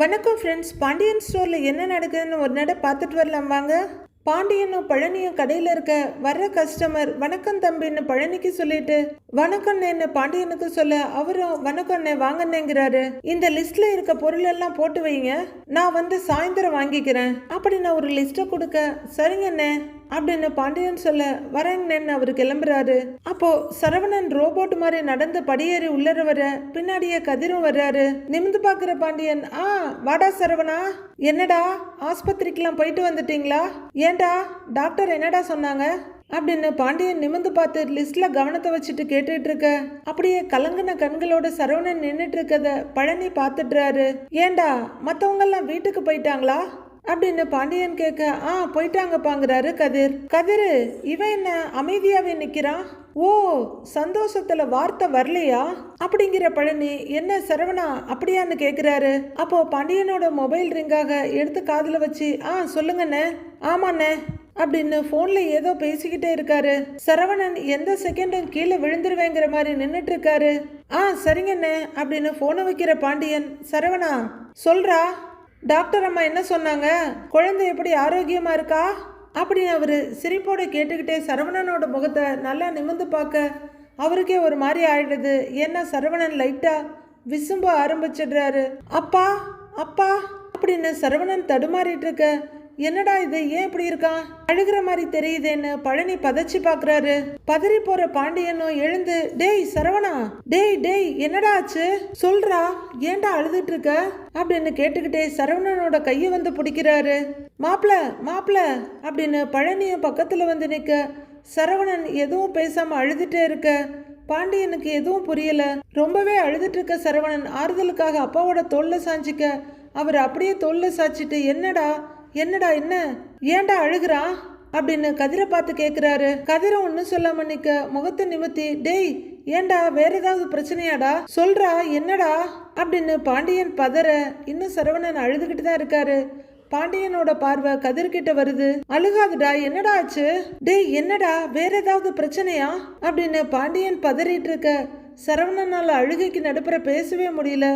வணக்கம் ஃப்ரெண்ட்ஸ் பாண்டியன் ஸ்டோரில் என்ன நடக்குதுன்னு ஒரு நட பார்த்துட்டு வரலாம் வாங்க. பாண்டியனும் பழனியும் கடையில் இருக்க வர்ற கஸ்டமர் வணக்கம் தம்பின்னு பழனிக்கு சொல்லிட்டு வணக்கண்ணேன்னு பாண்டியனுக்கு சொல்ல? அவரும் வணக்கண்ணே வாங்கண்ணேங்கிறாரு. இந்த லிஸ்ட்ல இருக்க பொருள் எல்லாம் போட்டு வைங்க. நான் வந்து சாயந்தரம் வாங்கிக்கிறேன். அப்படி நான் ஒரு லிஸ்ட்டை கொடுக்க சரிங்கண்ணே அப்படின்னு பாண்டியன் சொல்ல வரேங்கன்னு அவர் கிளம்புறாரு. அப்போ சரவணன் ரோபோட் மாதிரி நடந்து படியேறி உள்ளர வர பின்னாடியே கதிரும் வர்றாரு. நிமிந்து பாக்குற பாண்டியன் ஆ வாடா சரவணா. என்னடா ஆஸ்பத்திரிக்கெல்லாம் போயிட்டு வந்துட்டீங்களா? ஏன்டா டாக்டர் என்னடா சொன்னாங்க? அப்படின்னு பாண்டியன் நிமிந்து பார்த்து லிஸ்ட்ல கவனத்தை வச்சுட்டு கேட்டுட்டு இருக்க. அப்படியே கலங்கின கண்களோட சரவணன் நின்றுட்டு இருக்கத பழனி பார்த்துடுறாரு ஏன்டா மத்தவங்க எல்லாம் வீட்டுக்கு போயிட்டாங்களா? அப்படின்னு பாண்டியன் கேட்க ஆ போயிட்டாங்கப்பாங்கிறாரு கதிர். கதிர் இவன் என்ன அமைதியாவே நிக்கிறான் ஓ சந்தோஷத்துல வார்த்தை வரலையா? அப்படிங்கிற பழனி என்ன சரவணா அப்படியான்னு கேக்குறாரு. அப்போ பாண்டியனோட மொபைல் ரிங்காக எடுத்து காதுல வச்சு ஆ சொல்லுங்கண்ணே. ஆமாண்ணே. அப்படின்னு போன்ல ஏதோ பேசிக்கிட்டே இருக்காரு. சரவணன் எந்த செகண்டும் கீழே விழுந்துருவேங்கிற மாதிரி நின்னுட்டு இருக்காரு ஆ சரிங்கண்ணே அப்படின்னு ஃபோனை வைக்கிற பாண்டியன் சரவணா சொல்றா. டாக்டர் அம்மா என்ன சொன்னாங்க? குழந்தை எப்படி ஆரோக்கியமாக இருக்கா? அப்படின்னு அவர் சிரிப்போடு கேட்டுக்கிட்டே சரவணனோட முகத்தை நல்லா நிமிர்ந்து பார்க்க அவருக்கே ஒரு மாதிரி ஆயிடுது. ஏன்னா சரவணன் லைட்டாக விசும்ப ஆரம்பிச்சிடுறாரு. அப்பா அப்பா அப்படின்னு சரவணன் தடுமாறிட்டு இருக்க என்னடா இது ஏன் இப்படி இருக்கான் அழுகிற மாதிரி தெரியுதேன்னு பழனி பதச்சி பாக்குறாரு. பதறி போற பாண்டியனும் எழுந்து டேய் சரவணா டேய் டேய் என்னடா ஆச்சு? சொல்றா ஏன்டா அழுதுட்டு இருக்க? அப்படின்னு கேட்டுக்கிட்டே சரவணனோட கையை வந்து பிடிக்கிறாரு. மாப்பிள மாப்பிள அப்படின்னு பழனியும் பக்கத்துல வந்து நிக்க சரவணன் எதுவும் பேசாம அழுதுட்டே இருக்க. பாண்டியனுக்கு எதுவும் புரியல. ரொம்பவே அழுதுட்டு இருக்க சரவணன் ஆறுதலுக்காக அப்பாவோட தோல்ல சாஞ்சிக்க. அவர் அப்படியே தோல்ல சாய்ச்சிட்டு என்னடா என்னடா என்ன? ஏன்டா அழுகிறா? அப்படின்னு கதிரை பார்த்து கேட்குறாரு கதிரை ஒன்றும் சொல்லாம நிற்க முகத்தை நிமித்தி டேய் ஏன்டா வேற ஏதாவது பிரச்சனையாடா? சொல்றா என்னடா? அப்படின்னு பாண்டியன் பதற இன்னும் சரவணன் அழுதுகிட்டு தான் இருக்காரு. பாண்டியனோட பார்வை கதிர்கிட்ட வருது. அழுகாதுடா என்னடா ஆச்சு? டேய் என்னடா வேற ஏதாவது பிரச்சனையா? அப்படின்னு பாண்டியன் பதறிட்டு இருக்க சரவணனால் அழுகைக்கு நடுப்புற பேசவே முடியல.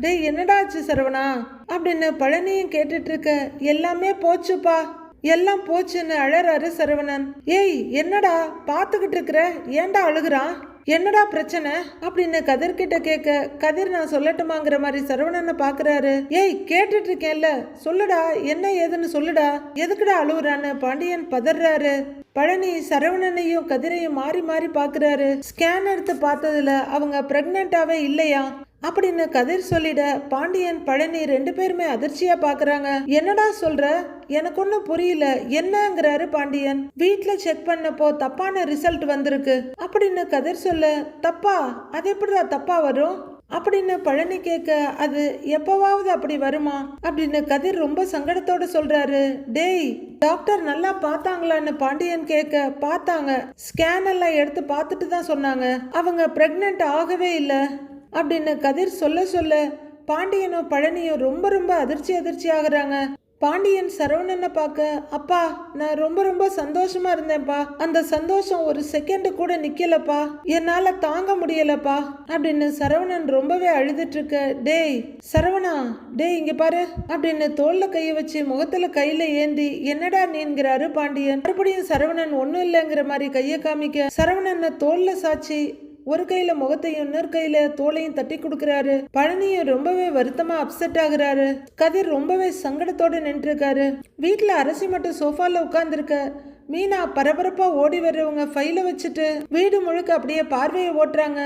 டேய் என்னடா ஆச்சு சரவணா? அப்படின்னு பழனியும் கேட்டுட்டு இருக்க எல்லாமே போச்சுப்பா. எல்லாம் போச்சுன்னு அழறாரு சரவணன். ஏய் என்னடா? பார்த்துக்கிட்டு இருக்கிற ஏன்டா அழுகுறான்? என்னடா பிரச்சனை? அப்படின்னு கதிர்கிட்ட கேட்க கதிர் நான் சொல்லட்டுமாங்கிற மாதிரி சரவணனை பாக்குறாரு. ஏய் கேட்டுட்டு இருக்கேன்ல சொல்லுடா. என்ன ஏதுன்னு சொல்லுடா. எதுக்குடா அழுகுறான்னு பாண்டியன் பதறாரு. பழனி சரவணனையும் கதிரையும் மாறி மாறி பாக்குறாரு. ஸ்கேன் எடுத்து பார்த்ததுல அவங்க பிரெக்னென்ட்டாவே இல்லையா அப்படின்னு கதிர் சொல்லிட பாண்டியன் பழனி ரெண்டு பேருமே அதிர்ச்சியா பாக்குறாங்க. என்னடா சொல்ற? எனக்கு ஒன்றும் புரியல. என்னங்கிறாரு பாண்டியன். வீட்டில் செக் பண்ணப்போ தப்பான ரிசல்ட் வந்திருக்கு. அப்படின்னு கதிர் சொல்ல தப்பா? அது எப்படிடா தப்பா வரும்? அப்படின்னு பழனி கேட்க அது எப்பவாவது அப்படி வருமா? அப்படின்னு கதிர் ரொம்ப சங்கடத்தோட சொல்றாரு. டேய் டாக்டர் நல்லா பார்த்தாங்களான்னு பாண்டியன் கேட்க பார்த்தாங்க. ஸ்கேன் எல்லாம் எடுத்து பார்த்துட்டு தான் சொன்னாங்க. அவங்க பிரெக்னென்ட் ஆகவே இல்லை. அப்படின்னு கதிர் சொல்ல சொல்ல பாண்டியனும் பழனியும் ரொம்ப ரொம்ப அதிர்ச்சி அதிர்ச்சி ஆகுறாங்க. பாண்டியன் சரவணனை பார்க்க அப்பா நான் ரொம்ப ரொம்ப சந்தோஷமா இருந்தேன்ப்பா. அந்த சந்தோஷம் ஒரு செகண்டு கூட நிக்கலப்பா. என்னால தாங்க முடியலப்பா. அப்படின்னு சரவணன் ரொம்பவே அழுதுட்டு இருக்க டேய் சரவணா டேய் இங்க பாரு. அப்படின்னு தோல்ல கைய வச்சு முகத்துல கையில ஏந்தி என்னடா நீங்கிறாரு பாண்டியன்? மறுபடியும் சரவணன் ஒன்னும் இல்லைங்கிற மாதிரி கைய காமிக்க. சரவணனை தோல்ல சாச்சி ஒரு கையில முகத்தையும் இன்னொரு கையில தோலையும் தட்டி கொடுக்கறாரு. பழனியும் ரொம்பவே வருத்தமா அப்செட் ஆகுறாரு. கதிர் ரொம்பவே சங்கடத்தோட நின்றுருக்காரு. வீட்டுல அரசி மட்டும் சோஃபால உட்கார்ந்துருக்க. மீனா பரபரப்பா ஓடி வர்றவங்க ஃபைல வச்சுட்டு வீடு முழுக்க அப்படியே பார்வையை ஓட்டுறாங்க.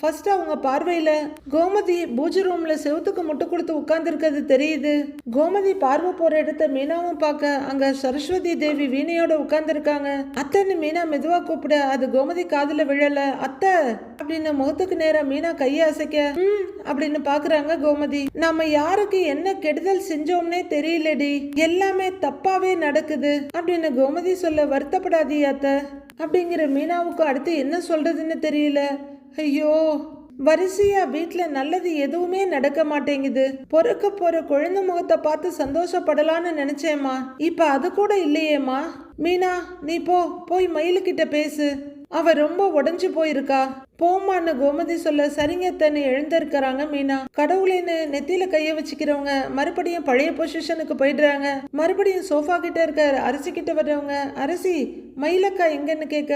ஃபர்ஸ்ட் அவங்க பார்வையில கோமதி பூஜை ரூம்ல செவுத்துக்கு முட்டு கொடுத்து உட்கார்ந்துருக்கிறது தெரியுது. கோமதி பார்வை போற இடத்த மீனாவும் பார்க்க அங்க சரஸ்வதி தேவி வீணையோட உட்கார்ந்துருக்காங்க. அத்தைன்னு மீனா மெதுவா கூப்பிட அது கோமதி காதுல விழல. அத்தை! அப்படின்னு முகத்துக்கு நேரம் மீனா கையை அசைக்க "ம்" அப்படின்னு பாக்குறாங்க கோமதி. நம்ம யாருக்கு என்ன கெடுதல் செஞ்சோம்னே தெரியலடி. எல்லாமே தப்பாவே நடக்குது அப்படின்னு கோமதி சொல்ல வருத்தப்படாதீ அத்தை. அப்படிங்கிற மீனாவுக்கு அடுத்து என்ன சொல்றதுன்னு தெரியல. ஐயோ வரிசையா வீட்டில் நல்லது எதுவுமே நடக்க மாட்டேங்குது. பொறுக்க போற குழந்தை முகத்தை பார்த்து சந்தோஷப்படலான்னு நினைச்சேம்மா. இப்ப அது கூட இல்லையேம்மா. மீனா நீ போ போய் மயிலுக்கிட்ட பேசு. அவ ரொம்ப உடஞ்சு போயிருக்கா. போமான்னு கோமதி சொல்ல சரிங்க தன்னு எழுந்திருக்கிறாங்க மீனா. கடவுளேன்னு நெத்தியில கைய வச்சுக்கிறவங்க மறுபடியும் பழைய பொசிஷனுக்கு போயிடுறாங்க. மறுபடியும் சோஃபா கிட்ட இருக்க அரிசி கிட்ட வர்றவங்க அரிசி மயிலக்கா எங்கன்னு கேட்க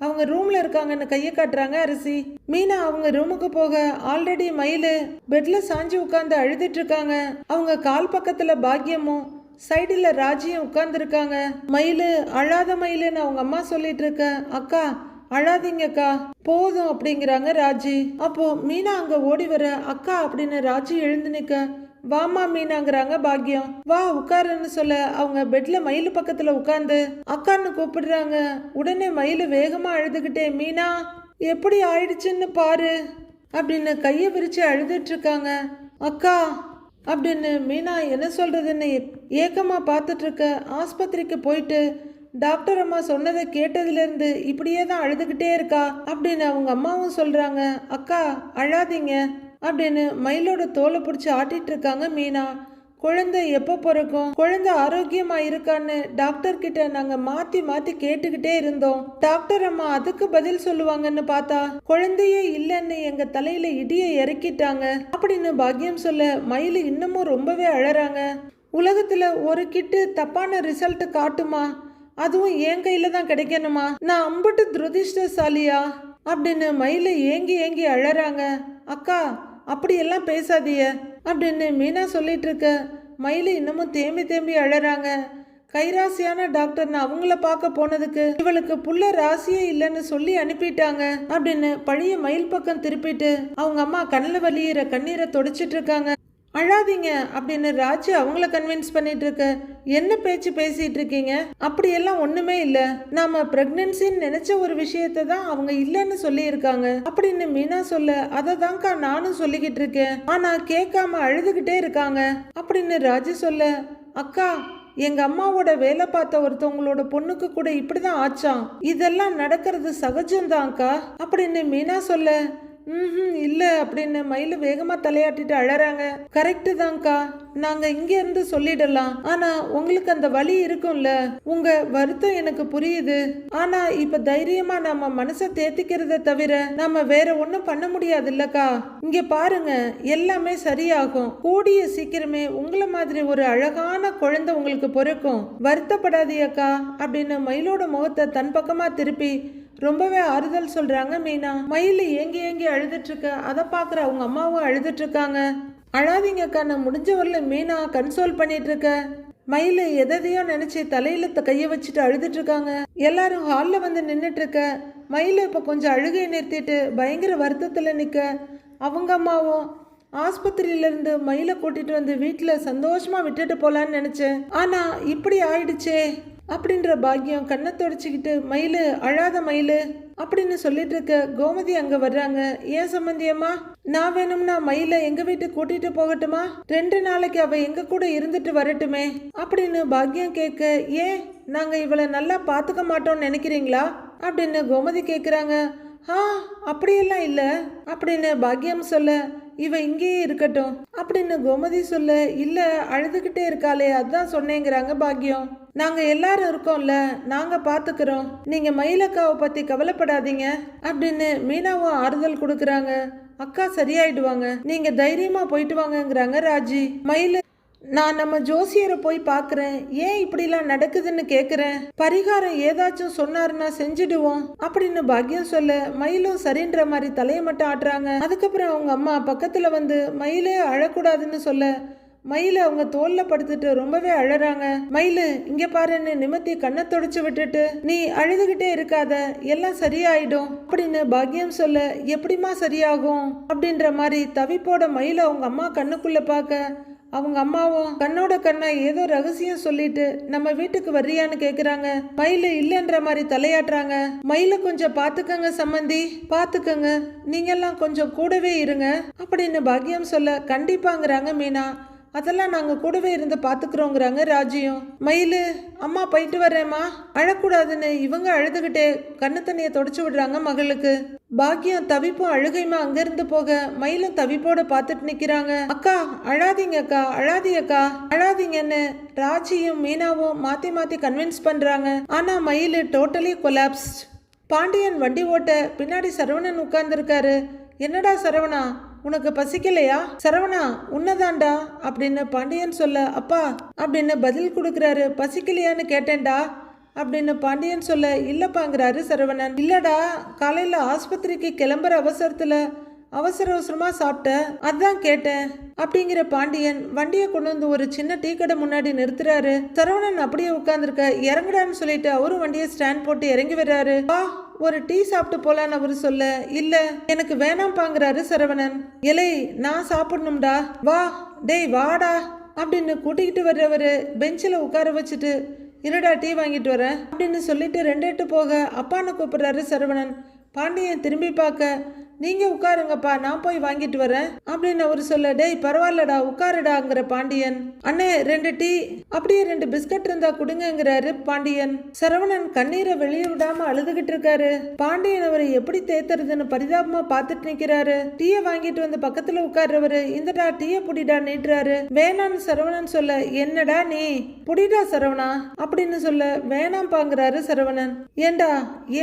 அவங்க ரூம்ல இருக்காங்கன்னு கையை காட்டுறாங்க அரிசி. மீனா அவங்க ரூமுக்கு போக ஆல்ரெடி மயிலு பெட்ல சாஞ்சி உட்காந்து அழுதுட்டு இருக்காங்க. அவங்க கால் பக்கத்துல பாக்கியமும் சைடுல ராஜியும் உட்காந்துருக்காங்க மயிலு அழாத மயிலுன்னு அவங்க அம்மா சொல்லிட்டு இருக்க அக்கா அழாதீங்கக்கா போதும் அப்படிங்கிறாங்க ராஜி. அப்போ மீனா அங்க ஓடி வர அக்கா அப்படின்னு ராஜி எழுந்து நிக்க வாமா மீனாங்கிறாங்க பாக்கியம் வா உட்காருன்னு சொல்ல அவங்க பெட்ல மயில் பக்கத்துல உட்காந்து அக்கான்னு கூப்பிடுறாங்க. உடனே மயில் வேகமா அழுதுகிட்டே மீனா எப்படி ஆயிடுச்சுன்னு பாரு அப்படின்னு கையை விரிச்சு அழுதுட்டு இருக்காங்க. அக்கா அப்படின்னு மீனா என்ன சொல்றதுன்னு ஏக்கமா பார்த்துட்டு இருக்க ஆஸ்பத்திரிக்கு போயிட்டு டாக்டர் அம்மா சொன்னதை கேட்டதுலேருந்து இப்படியே தான் அழுதுகிட்டே இருக்கா அப்படின்னு அவங்க அம்மாவும் சொல்கிறாங்க அக்கா அழாதீங்க. அப்படின்னு மயிலோட தோலை பிடிச்சி ஆட்டிட்டு இருக்காங்க மீனா. குழந்தை எப்போ பிறக்கும்? குழந்தை ஆரோக்கியமா இருக்கான்னு டாக்டர் கிட்ட நாங்க மாத்தி மாத்தி கேட்டுக்கிட்டே இருந்தோம். டாக்டர் அம்மா அதுக்கு பதில் சொல்லுவாங்கன்னு பார்த்தா குழந்தையே இல்லைன்னு எங்க தலையில இடியை இறக்கிட்டாங்க. அப்படின்னு பாக்கியம் சொல்ல மயில் இன்னமும் ரொம்பவே அழறாங்க. உலகத்துல ஒரு கிட்டு தப்பான ரிசல்ட் காட்டுமா? அதுவும் என் கையில தான் கிடைக்கணுமா? நான் அம்பட்டு துரதிர்ஷ்டசாலியா? அப்படின்னு மயில ஏங்கி ஏங்கி அழறாங்க. அக்கா அப்படியெல்லாம் பேசாதீய அப்படின்னு மீனா சொல்லிட்டு இருக்க மயிலு இன்னமும் தேம்பி தேம்பி அழறாங்க. கைராசியான டாக்டர்னு அவங்கள பார்க்க போனதுக்கு இவளுக்கு புள்ள ராசியே இல்லைன்னு சொல்லி அனுப்பிட்டாங்க அப்படின்னு பழைய மயில் பக்கம் திருப்பிட்டு அவங்க அம்மா கண்ணில் வலியிற கண்ணீரை தொடச்சிட்டு இருக்காங்க. அழாதீங்க அப்படின்னு ராஜு அவங்கள கன்வின்ஸ் பண்ணிட்டு இருக்க என்ன பேச்சு பேசிட்டு இருக்கீங்க அப்படியெல்லாம் ஒண்ணுமே இல்ல. நாம பிரெக்னன்சின்னு நினைச்ச ஒரு விஷயத்தை தான் அவங்க இல்லைன்னு சொல்லி இருக்காங்க அப்படின்னு மீனா சொல்ல அதை தான்க்கா நானும் சொல்லிக்கிட்டு இருக்கேன். ஆனா கேட்காம அழுதுகிட்டே இருக்காங்க. அப்படின்னு ராஜு சொல்ல அக்கா எங்க அம்மாவோட வேலை பார்த்த ஒருத்தவங்களோட பொண்ணுக்கு கூட இப்படிதான் ஆச்சாம். இதெல்லாம் நடக்கிறது சகஜம்தான்க்கா. அப்படின்னு மீனா சொல்ல ம் இல்ல அப்படின்னு மயில் வேகமா தலையாட்டிட்டு அழறாங்க. கரெக்டு தான்க்கா. நாங்க இங்க இருந்து சொல்லிடலாம். ஆனா உங்களுக்கு அந்த வலி இருக்கும்ல. உங்க வருத்தம் எனக்கு புரியுது. ஆனா இப்ப தைரியமா நம்ம மனசை தேத்திக்கிறத தவிர நம்ம வேற ஒன்றும் பண்ண முடியாது இல்லக்கா இங்க பாருங்க எல்லாமே சரியாகும். கூடிய சீக்கிரமே உங்களை மாதிரி ஒரு அழகான குழந்தை உங்களுக்கு பிறக்கும். வருத்தப்படாதியக்கா அப்படின்னு மயிலோட முகத்தை தன் பக்கமா திருப்பி ரொம்பவே ஆறுதல் சொல்றாங்க மீனா. மயில் ஏங்கி ஏங்கி அழுதுட்டு இருக்க அதை பாக்குற அவங்க அம்மாவும் அழுதுட்டு இருக்காங்க அழாதீங்கக்கா நான் முடிஞ்ச வரல மீனா கன்சோல் பண்ணிட்டு இருக்க மயில் எதையோ நினைச்சு தலையில கையை வச்சுட்டு அழுதுட்டு இருக்காங்க எல்லாரும் ஹாலில் வந்து நின்றுட்டு இருக்க மயில் இப்போ கொஞ்சம் அழுகையை நிறுத்திட்டு பயங்கர வருத்தத்தில் நிற்க அவங்க அம்மாவும் ஆஸ்பத்திரியிலேருந்து மயிலை கூட்டிகிட்டு வந்து வீட்டில் சந்தோஷமாக விட்டுட்டு போகலான்னு நினச்சேன். ஆனால் இப்படி ஆயிடுச்சே. அப்படின்ற பாக்கியம் கண்ணை தொடச்சிக்கிட்டு மயில் அழாத மயிலு அப்படின்னு சொல்லிட்டு இருக்க கோமதி அங்க வர்றாங்க. ஏன் சம்பந்தியம்மா நான் வேணும்னா மயில எங்க வீட்டுக்கு கூட்டிட்டு போகட்டுமா? ரெண்டு நாளைக்கு அவ எங்க கூட இருந்துட்டு வரட்டுமே அப்படின்னு பாக்கியம் கேட்க ஏன்? நாங்க இவளை நல்லா பாத்துக்க மாட்டோம்னு நினைக்கிறீங்களா? அப்படின்னு கோமதி கேக்குறாங்க. ஆ அப்படியெல்லாம் இல்ல அப்படின்னு பாக்கியம் சொல்ல இவ இங்கேயே இருக்கட்டும் அப்படின்னு கோமதி சொல்ல இல்ல அழுதுகிட்டே இருக்காளே அதான் சொன்னேங்கிறாங்க பாக்கியம். நாங்க எல்லாரும் இருக்கோம்ல நாங்க பாத்துக்கிறோம். நீங்க மயிலக்காவை பத்தி கவலைப்படாதீங்க அப்படின்னு மீனாவும் ஆறுதல் கொடுக்குறாங்க. அக்கா சரியாயிடுவாங்க. நீங்க தைரியமா போயிட்டு வாங்கங்கிறாங்க ராஜி. மயில நான் நம்ம ஜோசியரை போய் பார்க்குறேன் ஏன் இப்படிலாம் நடக்குதுன்னு கேட்குறேன் பரிகாரம் ஏதாச்சும் சொன்னாருன்னா செஞ்சுடுவோம் அப்படின்னு பாக்கியம் சொல்ல மயிலும் சரின்ற மாதிரி தலையை மட்டும் ஆட்டுறாங்க. அதுக்கப்புறம் அவங்க அம்மா பக்கத்தில் வந்து மயிலே அழக்கூடாதுன்னு சொல்ல மயில் அவங்க தோல்ல படுத்துட்டு ரொம்பவே அழறாங்க. மயிலு இங்க பாருன்னு நிமித்தி கண்ணை தொடச்சு விட்டுட்டு நீ அழுதுகிட்டே இருக்காத எல்லாம் சரியாயிடும் அப்படின்னு பாக்கியம் சொல்ல எப்படிம்மா சரியாகும்? அப்படின்ற மாதிரி தவிப்போட மயில அவங்க அம்மா கண்ணுக்குள்ள பார்க்க அவங்க அம்மாவும் கண்ணோட கண்ணா ஏதோ ரகசியம் சொல்லிட்டு நம்ம வீட்டுக்கு வர்றியான்னு கேக்குறாங்க. மயில் இல்லைன்ற மாதிரி தலையாட்டுறாங்க. மயில கொஞ்சம் பாத்துக்கங்க சம்மந்தி பாத்துக்கங்க. நீங்கெல்லாம் கொஞ்சம் கூடவே இருங்க அப்படின்னு பாக்கியம் சொல்ல கண்டிப்பாங்கிறாங்க மீனா. அதெல்லாம் நாங்கள் கூடவே இருந்து பார்த்துக்குறோங்கிறாங்க ராஜியும். மயிலு அம்மா போயிட்டு வரேம்மா. அழக்கூடாதுன்னு இவங்க அழுதுகிட்டே கண்ணு தண்ணியை தொடச்சி விடுறாங்க மகளுக்கு. பாக்கியம் தவிப்பும் அழுகையுமா அங்கிருந்து போக மயிலும் தவிப்போட பார்த்துட்டு நிற்கிறாங்க அக்கா அழாதீங்க அக்கா அழாதீங்கக்கா அழாதீங்கன்னு ராஜியும் மீனாவும் மாற்றி மாற்றி கன்வின்ஸ் பண்ணுறாங்க ஆனால் மயில் டோட்டலி கொலாப்ஸ்ட் பாண்டியன் வண்டி ஓட்ட பின்னாடி சரவணன் உட்கார்ந்துருக்காரு. என்னடா சரவணா? உனக்கு பசிக்கலையா? சரவணா உன்னதாண்டா அப்படின்னு பாண்டியன் சொல்ல அப்பா அப்படின்னு பதில் கொடுக்குறாரு. பசிக்கலையான்னு கேட்டேன்டா அப்படின்னு பாண்டியன் சொல்ல இல்லைப்பாங்கிறாரு சரவணன். இல்லடா காலையில் ஆஸ்பத்திரிக்கு கிளம்புற அவசரத்தில் அவசர அவசரமாக சாப்பிட்டேன் அதான் கேட்டேன் அப்படிங்கிற பாண்டியன் வண்டியை கொண்டு வந்து ஒரு சின்ன டீ கடை முன்னாடி நிறுத்துறாரு. சரவணன் அப்படியே உட்காந்துருக்க இறங்குடான்னு சொல்லிட்டு அவரும் வண்டியை ஸ்டாண்ட் போட்டு இறங்கி வர்றாரு. வா ஒரு டீ சாப்பிட்டு போலான்னு அவரு சொல்ல இல்ல எனக்கு வேணாம்பாங்கிறாரு சரவணன். இலை நான் சாப்பிடணும்டா. வா டேய் வாடா அப்படின்னு கூட்டிக்கிட்டு வர்றவரு பெஞ்சில் உட்கார வச்சுட்டு இருடா டீ வாங்கிட்டு வரேன் அப்படின்னு சொல்லிட்டு ரெண்டு எட்டு போக அப்பான்னு கூப்பிடுறாரு சரவணன். பாண்டியன் திரும்பி பார்க்க நீங்க உட்காருங்கப்பா நான் போய் வாங்கிட்டு வரேன் அப்படின்னு அவர் சொல்ல டேய் பரவாயில்லடா உட்காருடாங்கிற பாண்டியன். அண்ணே ரெண்டு டீ. அப்படியே ரெண்டு பிஸ்கட் இருந்தா கொடுங்கங்கிறாரு பாண்டியன். சரவணன் கண்ணீரை வெளியே விடாம அழுதுகிட்டு இருக்காரு. பாண்டியன் அவரை எப்படி தேத்துறதுன்னு பரிதாபமா பார்த்துட்டு நிக்கிறாரு. டீயை வாங்கிட்டு வந்து பக்கத்துல உட்கார்றவரு இந்தடா டீயை புடிடா நீட்டுறாரு. வேணான்னு சரவணன் சொல்ல என்னடா நீ? புடிடா சரவணா அப்படின்னு சொல்ல வேணாம் பாங்குறாரு சரவணன். ஏண்டா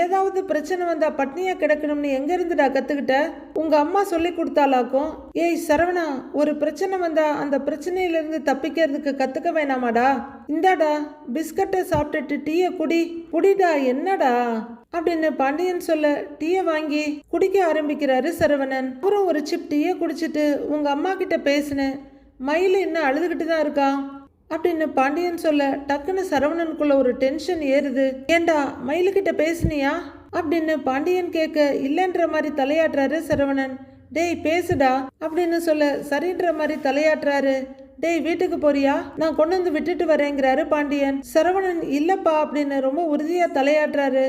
ஏதாவது பிரச்சனை வந்தா பட்னியா கிடக்கணும்னு எங்க இருந்துடா கத்துக்கிட்டு உங்க அம்மா சொல்லி கொடுத்தாலாக்கும்? ஏய் சரவணா ஒரு பிரச்சனை வந்தா அந்த பிரச்சனையிலிருந்து தப்பிக்கிறதுக்கு கத்துக்க வேணாமாடா. இந்தாடா பிஸ்கட்டை சாப்பிட்டுட்டு டீயை குடி. குடிடா என்னடா? அப்படின்னு பாண்டியன் சொல்ல டீயை வாங்கி குடிக்க ஆரம்பிக்கிறாரு சரவணன். அப்புறம் ஒரு சிப் டீயை குடிச்சிட்டு உங்க அம்மா கிட்ட பேசினேன். மயில் இன்னும் அழுதுகிட்டு தான் இருக்கா? அப்படின்னு பாண்டியன் சொல்ல டக்குன்னு சரவணனுக்குள்ள ஒரு டென்ஷன் ஏறுது. ஏண்டா மயிலுக்கிட்ட பேசுனியா? அப்படின்னு பாண்டியன் கேட்க இல்லைன்ற மாதிரி தலையாட்டுறாரு சரவணன். டேய் பேசுடா அப்படின்னு சொல்ல சரின்ற மாதிரி தலையாட்டுறாரு. டேய் வீட்டுக்கு போறியா? நான் கொண்டு வந்து விட்டுட்டு வரேங்கிறாரு பாண்டியன். சரவணன் இல்லப்பா அப்படின்னு ரொம்ப உறுதியா தலையாட்டுறாரு.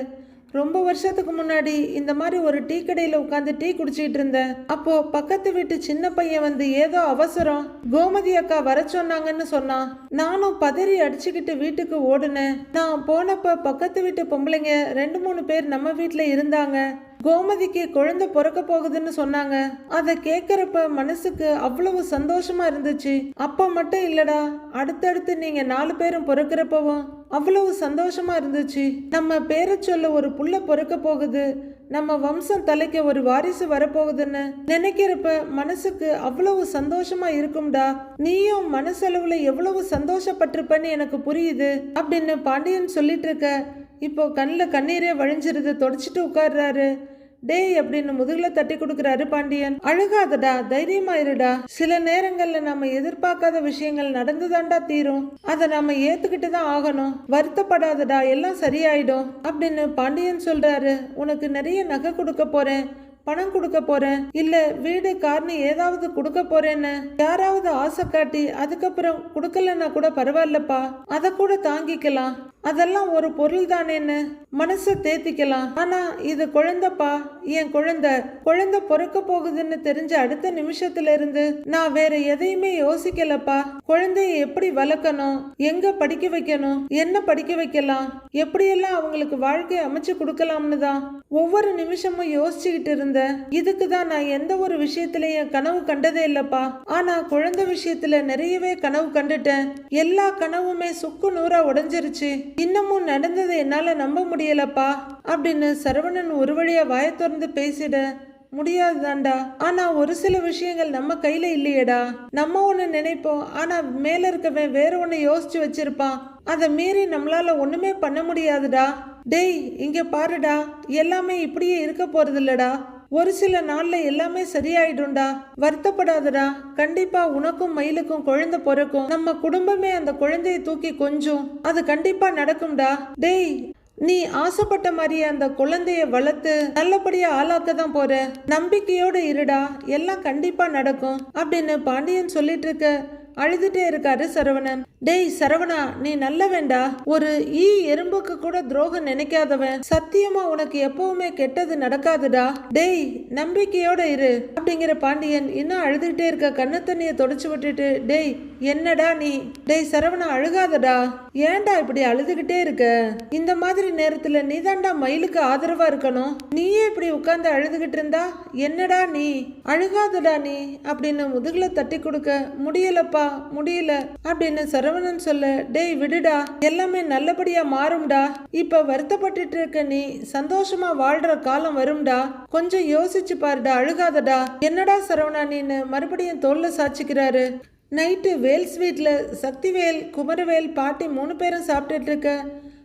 ரொம்ப வருஷத்துக்கு முன்னாடி இந்த மாதிரி ஒரு டீ கடையில் உட்காந்து டீ குடிச்சிட்டு இருந்தேன். அப்போ பக்கத்து வீட்டு சின்ன பையன் வந்து ஏதோ அவசரம் கோமதி அக்கா வர சொன்னாங்கன்னு சொன்னான். நானும் பதறி அடிச்சுக்கிட்டு வீட்டுக்கு ஓடுனேன். நான் போனப்ப பக்கத்து வீட்டு பொம்பளைங்க ரெண்டு மூணு பேர் நம்ம வீட்டில் இருந்தாங்க. கோமதிக்கு குழந்தை பிறக்க போகுதுன்னு சொன்னாங்க. அதை கேட்குறப்ப மனசுக்கு அவ்வளவு சந்தோஷமா இருந்துச்சு. அப்ப மட்டும் இல்லடா அடுத்தடுத்து நீங்க நாலு பேரும் பிறக்கிறப்பவும் அவ்வளவு சந்தோஷமா இருந்துச்சு. நம்ம பேரை சொல்ல ஒரு புள்ள பிறக்க போகுது. நம்ம வம்சம் தலைக்க ஒரு வாரிசு வரப்போகுதுன்னு நினைக்கிறப்ப மனசுக்கு அவ்வளவு சந்தோஷமா இருக்கும்டா. நீயும் மனசளவுல எவ்வளவு சந்தோஷப்பட்டிருப்பன்னு எனக்கு புரியுது. அப்படின்னு பாண்டியன் சொல்லிட்டு இருக்க இப்போ கண்ணில் கண்ணீரே வழிஞ்சிருது தொடச்சிட்டு உட்கார்றாரு. டேய் அப்படின்னு முதுகுல தட்டி கொடுக்குறாரு பாண்டியன். அழுகாதடா தைரியமா இருடா. சில நேரங்கள்ல நம்ம எதிர்பார்க்காத விஷயங்கள் நடந்துதான்டா தீரும். அதை நம்ம ஏத்துக்கிட்டு தான் ஆகணும். வருத்தப்படாதடா எல்லாம் சரியாயிடும் அப்படின்னு பாண்டியன் சொல்றாரு. உனக்கு நிறைய நகை கொடுக்க போறேன் பணம் கொடுக்க போறேன் இல்ல வீடு கார்னு ஏதாவது கொடுக்க போறேன்னு. யாராவது ஆசை காட்டி அதுக்கப்புறம் கொடுக்கலன்னா கூட பரவாயில்லப்பா. அதை கூட தாங்கிக்கலாம். அதெல்லாம் ஒரு பொருள் தானேன்னு மனசை தேத்திக்கலாம். ஆனா இது குழந்தைப்பா என் குழந்தை. குழந்தை பிறக்க போகுதுன்னு தெரிஞ்ச அடுத்த நிமிஷத்துல இருந்து நான் வேற எதையுமே யோசிக்கலப்பா. குழந்தைய எப்படி வளர்க்கணும்? எங்க படிக்க வைக்கணும்? என்ன படிக்க வைக்கலாம்? எப்படியெல்லாம் அவங்களுக்கு வாழ்க்கை அமைச்சு கொடுக்கலாம்னு தான் ஒவ்வொரு நிமிஷமும் யோசிச்சுக்கிட்டு இருந்தேன். இதுக்கு தான் நான் எந்த ஒரு விஷயத்திலையும் கனவு கண்டதே இல்லப்பா. ஆனா குழந்தை விஷயத்துல நிறையவே கனவு கண்டுட்டேன். எல்லா கனவுமே சுக்கு நூறா உடைஞ்சிருச்சு. இன்னமும் நடந்ததை என்னால் நம்ப முடியலப்பா அப்படின்னு சரவணன் ஒரு வழியாக வாயை திறந்து பேசிட முடியாதுதான்டா. ஆனா ஒரு சில விஷயங்கள் நம்ம கையில இல்லையேடா. நம்ம ஒண்ணு நினைப்போம். ஆனா மேல இருக்கவன் வேற ஒண்ணு யோசிச்சு வச்சிருப்பான். அதை மீறி நம்மளால ஒண்ணுமே பண்ண முடியாதுடா. டேய் இங்க பாருடா. எல்லாமே இப்படியே இருக்க போறது இல்லடா ஒரு சில நாள்ல எல்லாமே சரியாயிடும்டா. வருத்தப்படாதடா. கண்டிப்பா உனக்கும் மயிலுக்கும் குழந்தை பிறக்கும். நம்ம குடும்பமே அந்த குழந்தையை தூக்கி கொஞ்சம். அது கண்டிப்பா நடக்கும்டா. டேய் நீ ஆசைப்பட்ட மாதிரியே அந்த குழந்தைய வளர்த்து நல்லபடியா ஆளாக்க தான் போற. நம்பிக்கையோட இருடா. எல்லாம் கண்டிப்பா நடக்கும். அப்படின்னு பாண்டியன் சொல்லிட்டு இருக்க. அழுதுட்டே இருக்காரு சரவணன். டேய் சரவணா நீ நல்லவேண்டா ஒரு ஈ எறும்புக்கு கூட துரோகம் நினைக்காதவன். சத்தியமா உனக்கு எப்பவுமே கெட்டது நடக்காதுடா. டேய் நம்பிக்கையோட இரு. அப்படிங்கிற பாண்டியன் இன்னும் அழுதுகிட்டே இருக்க கண்ணு தண்ணியை தொடச்சு விட்டுட்டு டேய் என்னடா நீ? டேய் சரவணா அழுகாதடா. ஏன்டா இப்படி அழுதுகிட்டே இருக்க? இந்த மாதிரி நேரத்துல நீதாண்டா மயிலுக்கு ஆதரவா இருக்கணும். நீயே இப்படி உட்கார்ந்து அழுதுகிட்டு இருந்தா என்னடா நீ? அழுகாதடா நீ. அப்படின்னு முதுகுல தட்டி கொடுக்க முடியலப்பா. முடியல. அப்படின்னு சரவணன் சொல்ல டேய் விடுடா. எல்லாமே நல்லபடியா மாறும்டா. இப்ப வருத்தப்பட்டுட்டு இருக்க நீ சந்தோஷமா வாழ்ற காலம் வரும்டா. கொஞ்சம் யோசிச்சு பாருடா அழுகாதடா. என்னடா சரவணா நீன்னு மறுபடியும் தோல்ல சாச்சிக்கிறாரு நைட்டு வேல் ஸ்வீட்ல சக்திவேல் குமரவேல் பாட்டி மூணு பேரும் சாப்பிட்டுட்டு இருக்க.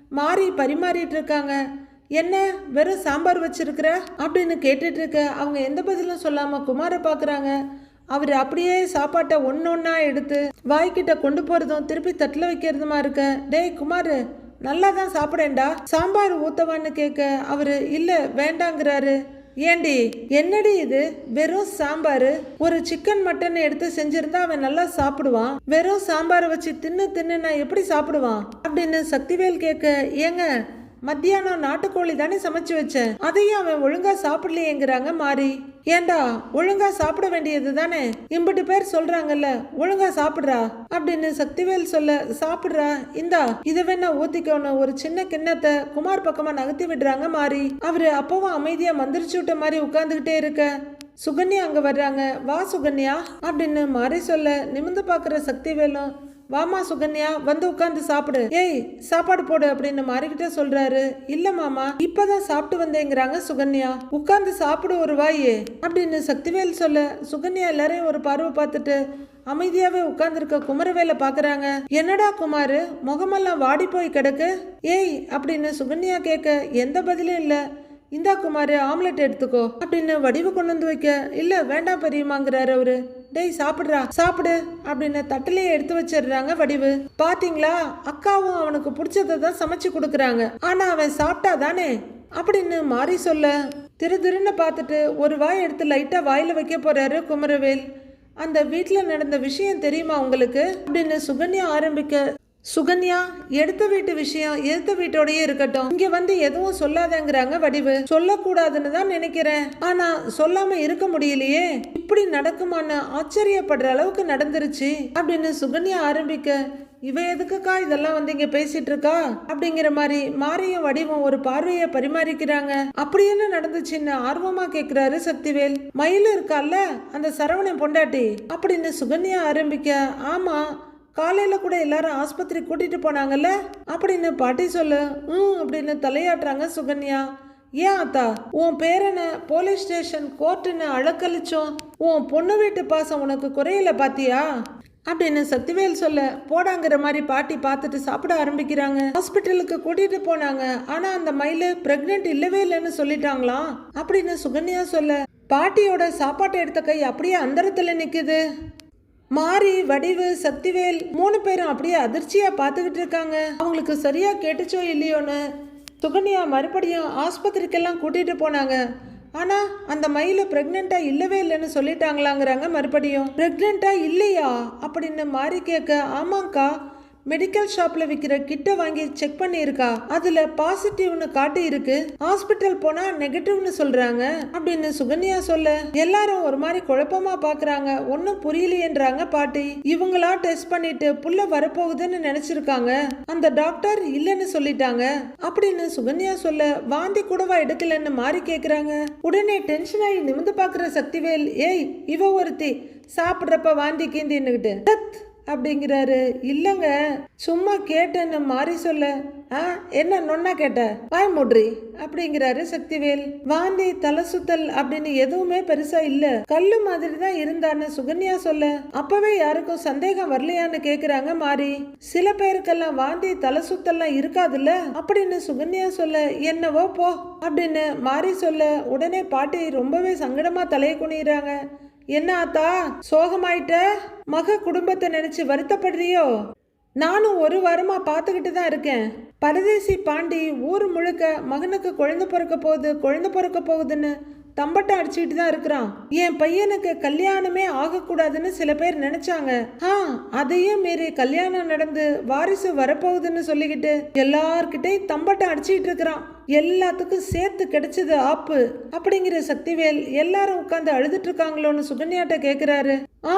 மாறி பரிமாறிட்டு இருக்காங்க. என்ன வெறும் சாம்பார் வச்சிருக்கிற? அப்படின்னு கேட்டுட்டு இருக்க. அவங்க எந்த பதிலும் சொல்லாம குமாரை பார்க்குறாங்க அவர் அப்படியே சாப்பாட்டை ஒன்று ஒன்றா எடுத்து வாய்க்கிட்ட கொண்டு போகிறதும் திருப்பி தட்டில் வைக்கிறதுமா இருக்க? டேய் குமார் நல்லா தான் சாப்பிடேன்டா. சாம்பார் ஊத்தவான்னு கேட்க அவர் இல்லை வேண்டாங்கிறாரு. ஏண்டி என்னடி இது? வெறும் சாம்பார்? ஒரு சிக்கன் மட்டன் எடுத்து செஞ்சிருந்தா அவன் நல்லா சாப்பிடுவான். வெறும் சாம்பாரை வச்சு தின்னு தின்னு நான் எப்படி சாப்பிடுவான்? அப்படின்னு சக்திவேல் கேட்க ஏங்க மத்தியானம் நாட்டுக்கோழி தானே சமைச்சு வச்சேன். அதையும் அவன் ஒழுங்கா சாப்பிடலையேங்கிறாங்க மாறி. ஏண்டா ஒழுங்கா சாப்பிட வேண்டியது தானே? இம்புட்டு பேர் சொல்றாங்கல்ல ஒழுங்கா சாப்பிடுறா? அப்படின்னு சக்திவேல் சொல்ல சாப்பிடுறா இந்தா இதை வேணா ஊத்திக்கணும் ஒரு சின்ன கிண்ணத்தை குமார் பக்கமா நகர்த்தி விடுறாங்க மாறி. அவரு அப்பவும் அமைதியா மந்திரிச்சு விட்ட மாதிரி உட்கார்ந்துகிட்டே இருக்க. சுகன்யா அங்க வர்றாங்க வா சுகன்யா அப்படின்னு மாறி சொல்ல நிமிந்து பாக்குற சக்திவேலும் வாமா சுகன்யா வந்து உட்காந்து சாப்பிடு. ஏய் சாப்பாடு போடு அப்படின்னு மாறிக்கிட்டே சொல்றாரு. இல்ல மாமா இப்பதான் சாப்பிட்டு வந்தேங்கிறாங்க சுகன்யா. உட்காந்து சாப்பிடு ஒரு வாயே அப்படின்னு சக்திவேல் சொல்ல சுகன்யா எல்லாரையும் ஒரு பார்வை பார்த்துட்டு அமைதியாவே உட்கார்ந்துருக்க குமரவேலை பாக்குறாங்க என்னடா குமாரு முகமெல்லாம் வாடி போய் கிடக்கு? ஏய் அப்படின்னு சுகன்யா கேட்க எந்த பதிலும் இல்ல. இந்தா குமாரு ஆம்லெட் எடுத்துக்கோ அப்படின்னு வடிவு கொண்டு வந்து வைக்க இல்ல வேண்டாம் பெரியமாங்கிறாரு அவரு. டேய் சாப்பிடுறா சாப்பிடு அப்படின்னு தட்டிலேயே எடுத்து வச்சிடுறாங்க வடிவு. பாத்தீங்களா? அக்காவும் அவனுக்கு பிடிச்சதை தான் சமைச்சு கொடுக்குறாங்க. ஆனா அவன் சாப்பிட்டா தானே? அப்படின்னு மாறி சொல்ல. திரு திருன்னு பார்த்துட்டு ஒரு வாய் எடுத்து லைட்டா வாயில வைக்க போறாரு குமரவேல். அந்த வீட்டில் நடந்த விஷயம் தெரியுமா உங்களுக்கு? அப்படின்னு சுகன்யா ஆரம்பிக்க சுகன்யா எடுத்த வீட்டு விஷயம் எடுத்த வீட்டோடயே இருக்கட்டும். இங்க வந்து எதுவும் சொல்லாதங்கிறாங்க வடிவு. சொல்லக்கூடாதுன்னு தான் நினைக்கிறேன். ஆனா சொல்லாம இருக்க முடியலையே. இப்படி நடக்குமான்னு ஆச்சரியப்படுற அளவுக்கு நடந்துருச்சு. அப்படின்னு சுகன்யா ஆரம்பிக்க இவ எதுக்குக்கா இதெல்லாம் வந்து இங்க பேசிட்டு இருக்கா அப்படிங்கிற மாதிரி மாரியும் வடிவம் ஒரு பார்வையை பரிமாறிக்கிறாங்க. அப்படி என்ன நடந்துச்சுன்னு ஆர்வமா கேக்குறாரு சக்திவேல். மயில் இருக்கால்ல அந்த சரவணன் பொண்டாட்டி. அப்படின்னு சுகன்யா ஆரம்பிக்க ஆமா காலையில கூட எல்லாரும் ஆஸ்பத்திரி கூட்டிட்டு போனாங்கல்ல? அப்படின்னு பாட்டி சொல்லு. ம் அப்படின்னு தலையாட்டுறாங்க சுகன்யா. ஏன் அத்தா? உன் பேரனை போலீஸ் ஸ்டேஷன் கோர்ட்டுன்னு அழக்கழிச்சோம். உன் பொண்ணு வீட்டு பாசம் உனக்கு குறையல பாத்தியா? அப்படின்னு சக்திவேல் சொல்ல போடாங்கிற மாதிரி பாட்டி பார்த்துட்டு சாப்பிட ஆரம்பிக்கிறாங்க. ஹாஸ்பிட்டலுக்கு கூட்டிட்டு போனாங்க. ஆனா அந்த மயிலு பிரெக்னென்ட் இல்லவே இல்லைன்னு சொல்லிட்டாங்களாம். அப்படின்னு சுகன்யா சொல்ல பாட்டியோட சாப்பாட்டை எடுத்த கை அப்படியே அந்தரத்துல நிக்குது. மாரி வடிவு சக்திவேல் மூணு பேரும் அப்படியே அதிர்ச்சியா பார்த்துக்கிட்டு இருக்காங்க அவங்களுக்கு சரியா கேட்டுச்சோ இல்லையோன்னு சுகன்யா மறுபடியும் ஆஸ்பத்திரிக்கெல்லாம் கூட்டிட்டு போனாங்க. ஆனா அந்த மயில பிரெக்னெண்டா இல்லவே இல்லைன்னு சொல்லிட்டாங்களாங்கிறாங்க மறுபடியும். பிரெக்னெண்டா இல்லையா? அப்படின்னு மாறி கேட்க ஆமாங்க்கா மெடிக்கல் ஷாப்ல விற்கிற கிட்ட வாங்கி செக் பண்ணியிருக்கா. அதுல பாசிட்டிவ்னு காட்டி இருக்கு. ஹாஸ்பிட்டல் போனா நெகட்டிவ்னு சொல்றாங்க. அப்படின்னு சுகன்யா சொல்ல எல்லாரும் ஒரு மாதிரி குழப்பமா பாக்குறாங்க. ஒன்னும் புரியலையேன்றாங்க பாட்டி. இவங்களா டெஸ்ட் பண்ணிட்டு புள்ள வரப்போகுதுன்னு நினைச்சிருக்காங்க. அந்த டாக்டர் இல்லைன்னு சொல்லிட்டாங்க. அப்படின்னு சுகன்யா சொல்ல வாந்தி கூடவா எடுக்கலன்னு மாறி கேக்குறாங்க. உடனே டென்ஷன் ஆகி நிமிந்து பாக்குற சக்திவேல் ஏய் இவ ஒருத்தி சாப்பிட்றப்ப வாந்தி கீந்தின்னுகிட்டு. "தத்" அப்படிங்கிறாரு. இல்லைங்க சும்மா கேட்டேன்னு மாறி சொல்ல. ஆ என்ன நொன்னா கேட்ட? வாய் மூட்ரி அப்படிங்கிறாரு சக்திவேல். வாந்தி தலை சுத்தல் அப்படின்னு எதுவுமே பெருசா இல்ல. கல்லு மாதிரி தான் இருந்தான்னு சுகன்யா சொல்ல. அப்பவே யாருக்கும் சந்தேகம் வரலையான்னு கேக்குறாங்க மாறி. சில பேருக்கெல்லாம் வாந்தி தலை சுத்தல்லாம் இருக்காதுல்ல? அப்படின்னு சுகன்யா சொல்ல என்னவோ போ அப்படின்னு மாறி சொல்ல. உடனே பாட்டி ரொம்பவே சங்கடமா தலையை குனிறாங்க என்ன ஆத்தா சோகமாயிட்ட? மக குடும்பத்தை நினைச்சு வருத்தப்படுறியோ? நானும் ஒரு வாரமா பார்த்துக்கிட்டு தான் இருக்கேன். பரதேசி பாண்டி ஊர் முழுக்க மகனுக்கு குழந்தை பிறக்க போகுது குழந்தை பிறக்க போகுதுன்னு தம்பட்டை அடிச்சுக்கிட்டு தான் இருக்கிறான். என் பையனுக்கு கல்யாணமே ஆகக்கூடாதுன்னு சில பேர் நினைச்சாங்க. ஆ அதையும் மீறி கல்யாணம் நடந்து வாரிசு வரப்போகுதுன்னு சொல்லிக்கிட்டு எல்லார்கிட்டையும் தம்பட்டை அடிச்சுக்கிட்டு இருக்கிறான். எல்லாத்துக்கும் சேர்த்து கிடைச்சது ஆப்பு. அப்படிங்கிற சக்திவேல் எல்லாரும் உட்காந்து அழுதுட்டு இருக்காங்களோன்னு சுகன்யாட்ட கேக்குறாரு. ஆ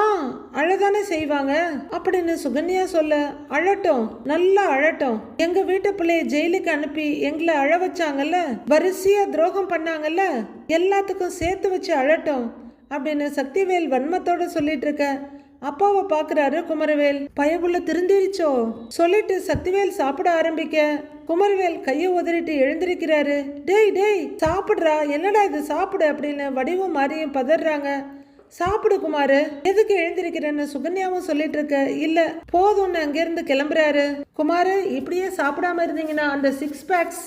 அழதானே செய்வாங்க. அப்படின்னு சுகன்யா சொல்ல அழட்டும் நல்லா அழட்டும். எங்க வீட்டு பிள்ளைய ஜெயிலுக்கு அனுப்பி எங்களை அழ வச்சாங்கல்ல? வரிசையா துரோகம் பண்ணாங்கல்ல? எல்லாத்துக்கும் சேர்த்து வச்சு அழட்டும். அப்படின்னு சக்திவேல் வன்மத்தோட சொல்லிட்டு இருக்க அப்பாவை பாக்குறாரு குமரவேல். பயபுள்ள திருந்திருச்சோ? சொல்லிட்டு சக்திவேல் சாப்பிட ஆரம்பிக்க. குமரவேல் கையை உதறிட்டு எழுந்திருக்கிறாரு. டேய் டேய் சாப்பிட்றா. என்னடா இது? சாப்பிடு அப்படின்னு வடிவும் மாறியும் பதறாங்க. சாப்பிடு குமாரு. எதுக்கு எழுந்திருக்கிறேன்னு சுகன்யாவும் சொல்லிட்டு இருக்க இல்ல போதும்னு அங்கிருந்து கிளம்புறாரு. குமாரு இப்படியே சாப்பிடாம இருந்தீங்கன்னா அந்த சிக்ஸ் பேக்ஸ்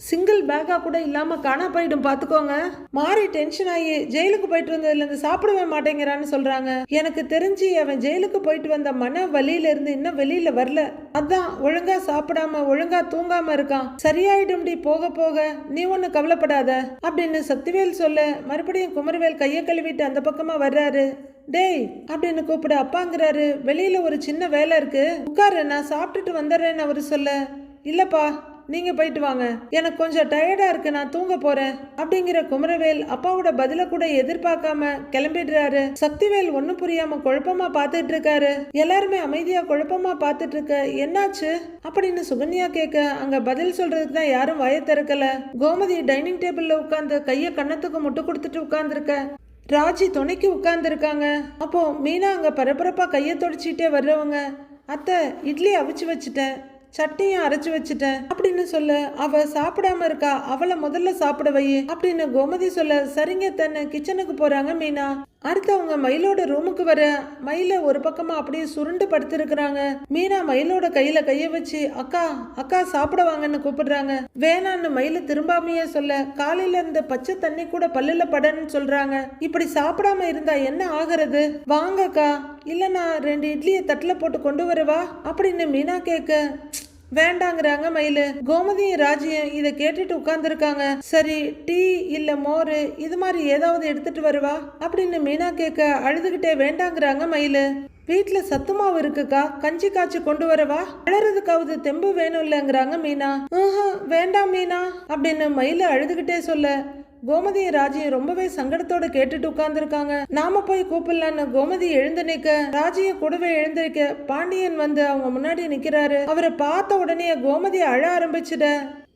சிங்கிள் பேக்காக கூட இல்லாமல் காணா போயிடும் பார்த்துக்கோங்க மாறி டென்ஷன் ஆகி ஜெயிலுக்கு போயிட்டு வந்ததுல இருந்து சாப்பிடவே மாட்டேங்கிறான்னு சொல்றாங்க. எனக்கு தெரிஞ்சு அவன் ஜெயிலுக்கு போயிட்டு வந்த மன வலியில இருந்து இன்னும் வெளியில வரல. அதான் ஒழுங்கா சாப்பிடாம ஒழுங்கா தூங்காம இருக்கான். சரியாயிடும்டி போக போக. நீ ஒண்ணு கவலைப்படாத அப்படின்னு சக்திவேல் சொல்ல மறுபடியும் குமரவேல் கையை கழுவிட்டு அந்த பக்கமா வர்றாரு. டேய் அப்படின்னு கூப்பிட அப்பாங்கிறாரு. வெளியில ஒரு சின்ன வேலை இருக்கு. உட்காரு நான் சாப்பிட்டுட்டு வந்துடுறேன்னு அவரு சொல்ல இல்லப்பா நீங்க போயிட்டு வாங்க. எனக்கு கொஞ்சம் டயர்டா இருக்கு நான் தூங்க போறேன். அப்படிங்கிற குமரவேல் அப்பாவோட பதில கூட எதிர்பார்க்காம கிளம்பிடுறாரு. சக்திவேல் ஒன்றும் புரியாம குழப்பமா பார்த்துட்டு இருக்காரு. எல்லாருமே அமைதியா குழப்பமா பார்த்துட்டு இருக்க என்னாச்சு? அப்படின்னு சுகன்யா கேட்க அங்க பதில் சொல்றதுக்கு தான் யாரும் வய திறக்கல. கோமதி டைனிங் டேபிள்ல உட்காந்து கைய கன்னத்துக்கு முட்டு கொடுத்துட்டு உட்காந்துருக்க ராஜி துணைக்கு உட்கார்ந்துருக்காங்க. அப்போ மீனா அங்க பரபரப்பா கையை தொடச்சிட்டே வர்றவங்க. அத்தை இட்லி அவிச்சு வச்சுட்டேன். சட்னியும் அரைச்சு வச்சுட்டேன். அப்படின்னு சொல்ல. அவ சாப்பிடாம இருக்கா? அவளை முதல்ல சாப்பிட வை அப்படின்னு கோமதி சொல்ல சரிங்க தன்னை கிச்சனுக்கு போறாங்க மீனா. அடுத்து அவங்க மயிலோட ரூமுக்கு வர மயில ஒரு பக்கமா அப்படியே சுருண்டு படுத்திருக்கிறாங்க. மீனா மயிலோட கையில கைய வச்சு அக்கா அக்கா சாப்பிட வாங்கன்னு கூப்பிடுறாங்க. வேணான்னு மயில திரும்பாமையே சொல்ல காலையில இருந்த பச்சை தண்ணி கூட பல்லுல படன்னு சொல்றாங்க. இப்படி சாப்பிடாம இருந்தா என்ன ஆகிறது? வாங்கக்கா இல்ல நான் ரெண்டு இட்லியை தட்டுல போட்டு கொண்டு வரவா? அப்படின்னு மீனா கேட்க வேண்டாங்கிறாங்க மயிலு. கோமதியும் ராஜியும் இதை கேட்டுட்டு உட்கார்ந்துருக்காங்க. சரி டீ இல்ல மோரு இது மாதிரி ஏதாவது எடுத்துட்டு வருவா? அப்படின்னு மீனா கேட்க அழுதுகிட்டே வேண்டாங்கிறாங்க மயிலு. வீட்டில் சத்து மாவு இருக்குக்கா? கஞ்சி காய்ச்சி கொண்டு வரவா? வளர்றதுக்காவது தெம்பு வேணும் இல்லைங்கிறாங்க மீனா வேண்டாம் மீனா அப்படின்னு மயில அழுதுகிட்டே சொல்ல கோமதியும் ராஜியும் ரொம்பவே சங்கடத்தோட கேட்டுட்டு உட்கார்ந்துருக்காங்க. நாம போய் கூப்பிடலான்னு கோமதி எழுந்து நிக்க ராஜிய கூடவே எழுந்திருக்க பாண்டியன் வந்து அவங்க முன்னாடி நிக்கிறாரு. அவரை பார்த்த உடனே கோமதி அழ ஆரம்பிச்சுட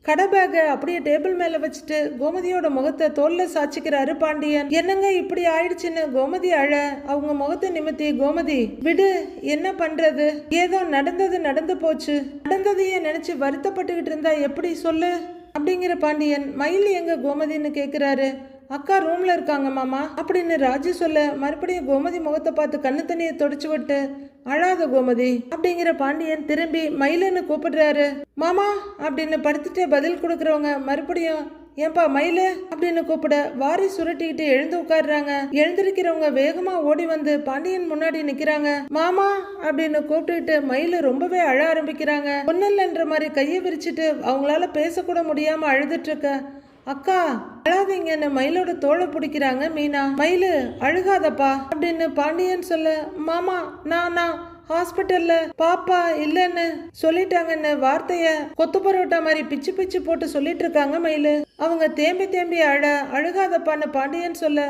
கடை பேக்கை அப்படியே டேபிள் மேல வச்சுட்டு கோமதியோட முகத்தை தோல்ல சாச்சிக்கிறாரு பாண்டியன். என்னங்க இப்படி ஆயிடுச்சுன்னு கோமதி அழ அவங்க முகத்தை நிமித்தி கோமதி விடு என்ன பண்றது? ஏதோ நடந்தது நடந்து போச்சு. நடந்ததையே நினைச்சு வருத்தப்பட்டுக்கிட்டு இருந்தா எப்படி சொல்லு? அப்படிங்கிற பாண்டியன் மயில் எங்க கோமதின்னு கேட்குறாரு அக்கா ரூம்ல இருக்காங்க மாமா அப்படின்னு ராஜு சொல்ல மறுபடியும் கோமதி முகத்தை பார்த்து கண்ணு தண்ணியை தொடச்சு விட்டு அழாத கோமதி அப்படிங்கிற பாண்டியன் திரும்பி மயிலுன்னு கூப்பிடுறாரு. மாமா அப்படின்னு படுத்துட்டே பதில் கொடுக்குறவங்க மறுபடியும் ஏன்பா மயிலு? அப்படின்னு கூப்பிட வாரி சுருட்டிக்கிட்டு எழுந்து உட்காடுறாங்க எழுந்திருக்கிறவங்க வேகமா ஓடி வந்து பாண்டியன் முன்னாடி நிக்கிறாங்க. மாமா அப்படின்னு கூப்பிட்டுக்கிட்டு மயிலு ரொம்பவே அழ ஆரம்பிக்கிறாங்க. பொன்னல்ன்ற மாதிரி கையை விரிச்சிட்டு அவங்களால பேசக்கூட முடியாம அழுதுட்டு இருக்க அக்கா அழாதீங்கன்னு மயிலோட தோலை பிடிக்கிறாங்க மீனா. மயிலு அழுகாதப்பா அப்படின்னு பாண்டியன் சொல்ல மாமா நான் நான் ஹாஸ்பிட்டல்ல பாப்பா இல்லைன்னு சொல்லிட்டாங்கன்னு வார்த்தைய கொத்து பரோட்டா மாதிரி பிச்சு பிச்சு போட்டு சொல்லிட்டு இருக்காங்க மயிலு. அவங்க தேம்பி தேம்பி அழ அழுகாதப்பான்னு பாண்டியன் சொல்ல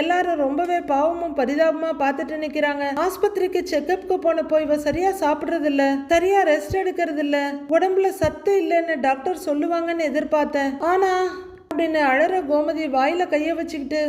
எல்லாரும் ரொம்பவே பாவமும் பரிதாபமா பார்த்துட்டு நிக்கிறாங்க. ஆஸ்பத்திரிக்கு செக்கப்க்கு போன போய் இவ சரியா சாப்பிடுறது இல்ல சரியா ரெஸ்ட் எடுக்கிறது இல்ல உடம்புல சத்து இல்லைன்னு டாக்டர் சொல்லுவாங்கன்னு எதிர்பார்த்தேன். ஆனா அப்படின்னு அழற கோமதி வாயில கைய வச்சுக்கிட்டு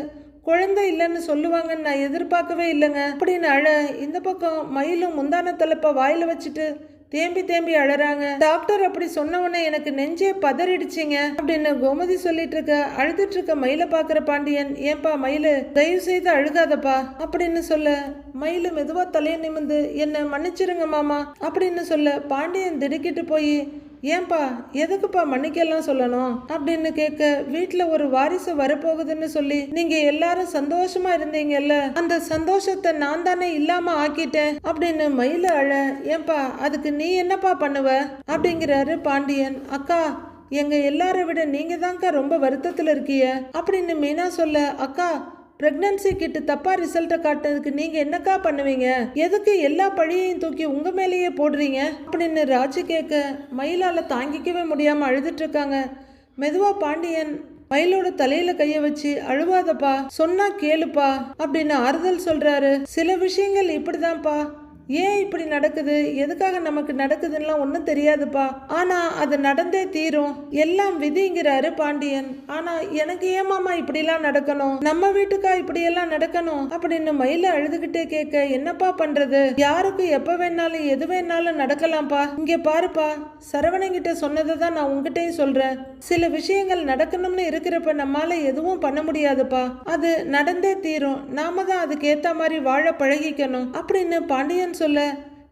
குழந்தை இல்லைன்னு சொல்லுவாங்கன்னு நான் எதிர்பார்க்கவே இல்லைங்க. அப்படின்னு அழ இந்த பக்கம் மயிலும் முந்தான தலைப்ப வாயில வச்சுட்டு தேம்பி தேம்பி அழறாங்க. டாக்டர் அப்படி சொன்னவொடனே எனக்கு நெஞ்சே பதறிடுச்சிங்க. அப்படின்னு கோமதி சொல்லிட்டு இருக்க அழுதுட்டு இருக்க மயில பாக்குற பாண்டியன் ஏன்பா மயிலு தயவு செய்து அழுகாதப்பா. அப்படின்னு சொல்ல மயிலு மெதுவா தலையை நிமிந்து என்ன மன்னிச்சிருங்க மாமா. அப்படின்னு சொல்ல பாண்டியன் திடுக்கிட்டு போய் ஏன்பா எதுக்குப்பா மன்னிக்கெல்லாம் சொல்லணும்? அப்படின்னு கேட்க வீட்டில் ஒரு வாரிசு வரப்போகுதுன்னு சொல்லி நீங்க எல்லாரும் சந்தோஷமா இருந்தீங்கல்ல? அந்த சந்தோஷத்தை நான் தானே இல்லாம ஆக்கிட்டேன்? அப்படின்னு மயில அழ ஏன்பா அதுக்கு நீ என்னப்பா பண்ணுவ? அப்படிங்கிறாரு பாண்டியன். அக்கா எங்க எல்லாரை விட நீங்க தான்க்கா ரொம்ப வருத்தத்துல இருக்கீங்க அப்படின்னு மீனா சொல்ல அக்கா பிரெக்னன்சி கிட்டு தப்பா ரிசல்ட்டை காட்டுறதுக்கு நீங்க என்னக்கா பண்ணுவீங்க? எதுக்கு எல்லா பழியையும் தூக்கி உங்க மேலேயே போடுறீங்க? அப்படின்னு ராஜு கேட்க மயிலால தாங்கிக்கவே முடியாம அழுதுட்டு இருக்காங்க. மெதுவா பாண்டியன் மயிலோட தலையில கைய வச்சு அழுவாதப்பா சொன்னா கேளுப்பா அப்படின்னு ஆறுதல் சொல்றாரு. சில விஷயங்கள் இப்படிதான்ப்பா. ஏன் இப்படி நடக்குது? எதுக்காக நமக்கு நடக்குதுன்னுலாம் ஒன்றும் தெரியாதுப்பா. ஆனா அது நடந்தே தீரும். எல்லாம் விதிங்கிறாரு பாண்டியன். ஆனால் எனக்கு ஏமாமா இப்படிலாம் நடக்கணும்? நம்ம வீட்டுக்கா இப்படியெல்லாம் நடக்கணும்? அப்படின்னு மயில அழுதுகிட்டே கேட்க என்னப்பா பண்றது? யாருக்கு எப்போ வேணாலும் எது வேணாலும் நடக்கலாம்ப்பா. இங்கே பாருப்பா சரவணங்கிட்ட சொன்னதை தான் நான் உங்ககிட்டயும் சொல்கிறேன் சில விஷயங்கள் நடக்கணும்னு இருக்கிறப்ப நம்மால எதுவும் பண்ண முடியாதுப்பா. அது நடந்தே தீரும். நாம தான் அதுக்கு ஏற்ற மாதிரி வாழ பழகிக்கணும். அப்படின்னு பாண்டியன் சொல்ல?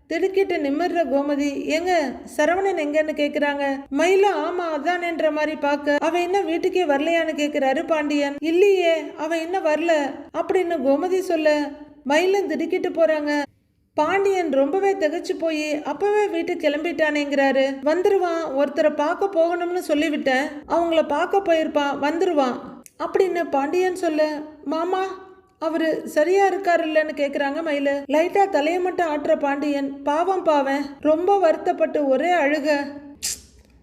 திடுக்கிட்டு நிமிர்ற கோமதி எங்க சரவணன் எங்கன்னு கேக்குறாங்க? மயிலா ஆமா அதானேன்ற மாதிரி பார்க்க அவ என்ன வீட்டுக்கே வரலையான்னு கேக்குறாரு பாண்டியன். இல்லையே அவ என்ன வரல. அப்படின்னு கோமதி சொல்ல மயிலும் திடுக்கிட்டு போறாங்க. பாண்டியன் ரொம்பவே திகச்சு போய் அப்பவே வீட்டுக்கு கிளம்பிட்டானேங்கிறாரு. வந்துருவான் ஒருத்தரை பார்க்க போகணும்னு சொல்லிவிட்டேன். அவங்கள பார்க்க போயிருப்பான் வந்துருவான். அப்படின்னு பாண்டியன் சொல்ல மாமா அவரு சரியா இருக்காருல்லன்னு கேக்குறாங்க மயிலு. லைட்டா தலையை மட்டும் ஆட்டுற பாண்டியன். பாவம் பாவன் ரொம்ப வருத்தப்பட்டு ஒரே அழுக.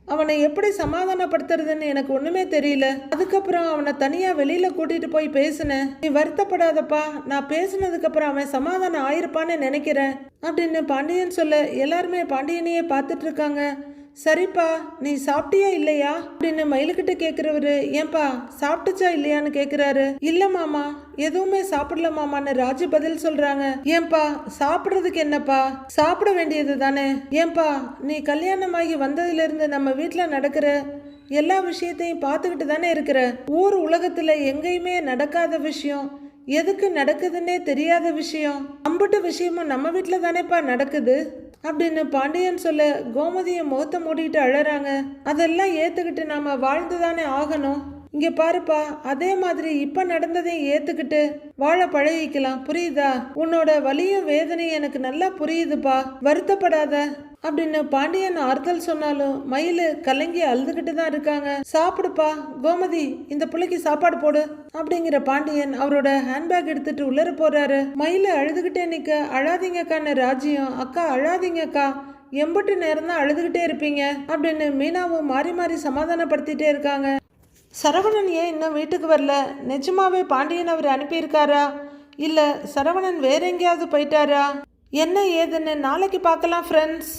அவனை எப்படி சமாதானப்படுத்துறதுன்னு எனக்கு ஒன்றுமே தெரியல. அதுக்கப்புறம் அவனை தனியாக வெளியில் கூட்டிகிட்டு போய் பேசினேன். நீ வருத்தப்படாதப்பா. நான் பேசுனதுக்கப்புறம் அவன் சமாதானம் ஆயிருப்பான்னு நினைக்கிறேன். அப்படின்னு பாண்டியன் சொல்ல எல்லாருமே பாண்டியனையே பார்த்துட்டு இருக்காங்க. சரிப்பா நீ சாப்பிட்டியா இல்லையா? அப்படின்னு மயிலுக்கிட்ட கேட்குறவரு ஏன்பா சாப்பிட்டுச்சா இல்லையான்னு கேக்குறாரு. இல்ல மாமா எதுவுமே சாப்பிடல மாமான்னு ராஜு பதில் சொல்றாங்க. ஏன்பா சாப்பிடுறதுக்கு என்னப்பா? சாப்பிட வேண்டியது தானே? ஏன்பா நீ கல்யாணமாகி வந்ததுல இருந்து நம்ம வீட்டில் நடக்கிற எல்லா விஷயத்தையும் பார்த்துக்கிட்டு தானே இருக்கிற? ஊர் உலகத்துல எங்கேயுமே நடக்காத விஷயம். எதுக்கு நடக்குதுன்னே தெரியாத விஷயம். அம்புட்டு விஷயமும் நம்ம வீட்டில் தானேப்பா நடக்குது. அப்படின்னு பாண்டியன் சொல்ல கோமதியை முகத்தை மூடிட்டு அழறாங்க. அதெல்லாம் ஏற்றுக்கிட்டு நாம் வாழ்ந்து தானே ஆகணும். இங்கே பாருப்பா அதே மாதிரி இப்போ நடந்ததையும் ஏற்றுக்கிட்டு வாழ பழகிக்கலாம். புரியுதா? உன்னோட வலியும் வேதனையும் எனக்கு நல்லா புரியுதுப்பா. வருத்தப்படாத. அப்படின்னு பாண்டியன் ஆறுதல் சொன்னாலும் மயிலு கலங்கி அழுதுகிட்டு தான் இருக்காங்க. சாப்பிடுப்பா கோமதி இந்த பிள்ளைக்கு சாப்பாடு போடு அப்படிங்கிற பாண்டியன் அவரோட ஹேண்ட்பேக் எடுத்துட்டு உள்ளர போறாரு. மயில அழுதுகிட்டே நிக்க அழாதீங்கக்கான ராஜ்யம் அக்கா அழாதீங்கக்கா எம்பட்டு நேரம் தான் அழுதுகிட்டே இருப்பீங்க அப்படின்னு மீனாவும் மாறி மாறி சமாதானப்படுத்திட்டே இருக்காங்க. சரவணன் ஏன் இன்னும் வீட்டுக்கு வரல? நிஜமாவே பாண்டியன் அவர் அனுப்பியிருக்காரா? இல்லை சரவணன் வேற எங்கேயாவது போயிட்டாரா? என்ன ஏதுன்னு நாளைக்கு பார்க்கலாம் ஃப்ரெண்ட்ஸ்